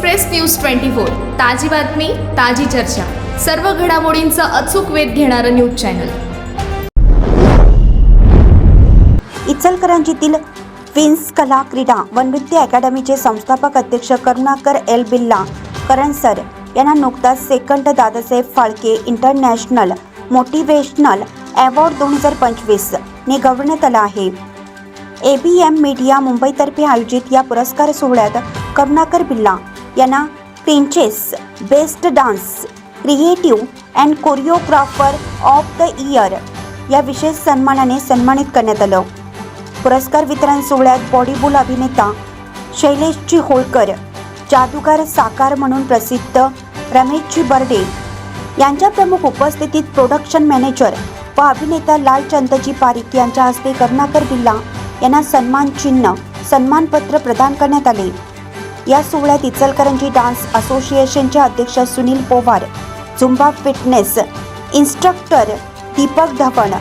Express news twenty four ताजी बातमी ताजी चर्चा. सर्व घडामोडींचा अचूक वेध घेणारं न्यूज चॅनल. इचलकरंजीतील फिन्स कला क्रीडा व नृत्य अकादमीचे संस्थापक अध्यक्ष करुणाकर एल बिल्ला करण सर यांना नुकताच second Dadasaheb Phalke international motivational award दोन हजार पंचवीस ने गौरवण्यात आला आहे. ए बी एम मीडिया मुंबईतर्फे आयोजित या पुरस्कार सोहळ्यात करुणाकर बिल्ला यांना princess best dance creative and choreographer of the year या विशेष सन्मानाने सन्मानित करण्यात आलं. पुरस्कार वितरण सोहळ्यात बॉडीबुल अभिनेता शैलेशजी होळकर जादूगार साकार म्हणून प्रसिद्ध रमेशजी बर्डे यांच्या प्रमुख उपस्थितीत प्रोडक्शन मॅनेजर व अभिनेता लालचंदजी पारिक यांच्या हस्ते करुणाकर बिल्ला यांना सन्मान चिन्ह सन्मानपत्र प्रदान करण्यात आले. या सोहळ्यात इचलकरंजी डान्स असोसिएशनचे अध्यक्ष Sunil Powar Zumba fitness instructor Deepak Dhawan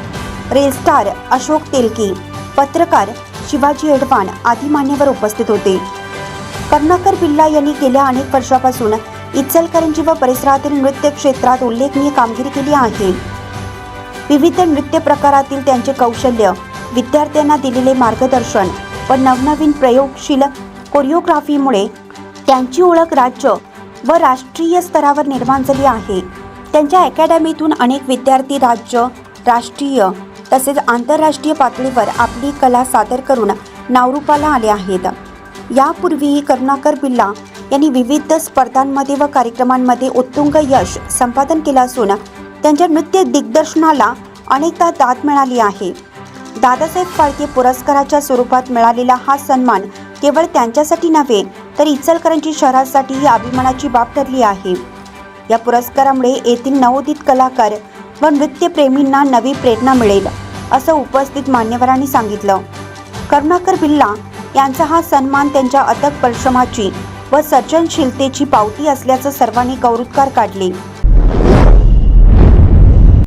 रेलस्टार Ashok Telki पत्रकार शिवाजी एडवाण आदी मान्यवर उपस्थित होते. कर्णाकर बिल्ला यांनी गेल्या अनेक वर्षापासून इचलकरंजी व परिसरातील नृत्य क्षेत्रात उल्लेखनीय कामगिरी केली आहे. विविध नृत्य प्रकारातील त्यांचे कौशल्य विद्यार्थ्यांना दिलेले मार्गदर्शन व नवनवीन प्रयोगशील कोरिओग्राफीमुळे त्यांची ओळख राज्य व राष्ट्रीय स्तरावर निर्माण झाली आहे. त्यांच्या अकॅडमीतून अनेक विद्यार्थी राज्य राष्ट्रीय तसेच आंतरराष्ट्रीय पातळीवर आपली कला सादर करून नावरूपाला आले आहेत. यापूर्वीही करुणाकर बिल्ला यांनी विविध स्पर्धांमध्ये व कार्यक्रमांमध्ये उत्तुंग यश संपादन केलं असून त्यांच्या नृत्य दिग्दर्शनाला अनेकदा दाद मिळाली आहे. दादासाहेब फाळके पुरस्काराच्या स्वरूपात मिळालेला हा सन्मान केवळ त्यांच्यासाठी नव्हे तर इचलकरंजी शहरासाठीही अभिमानाची बाब ठरली आहे. या पुरस्कारामुळे येथील नवोदित कलाकार व नृत्यप्रेमींना नवी प्रेरणा मिळेल असं उपस्थित मान्यवरांनी सांगितलं. करुणाकर बिल्ला यांचा हा सन्मान त्यांच्या अथक परिश्रमाची व सर्जनशीलतेची पावती असल्याचं सर्वांनी गौरवकार काढले.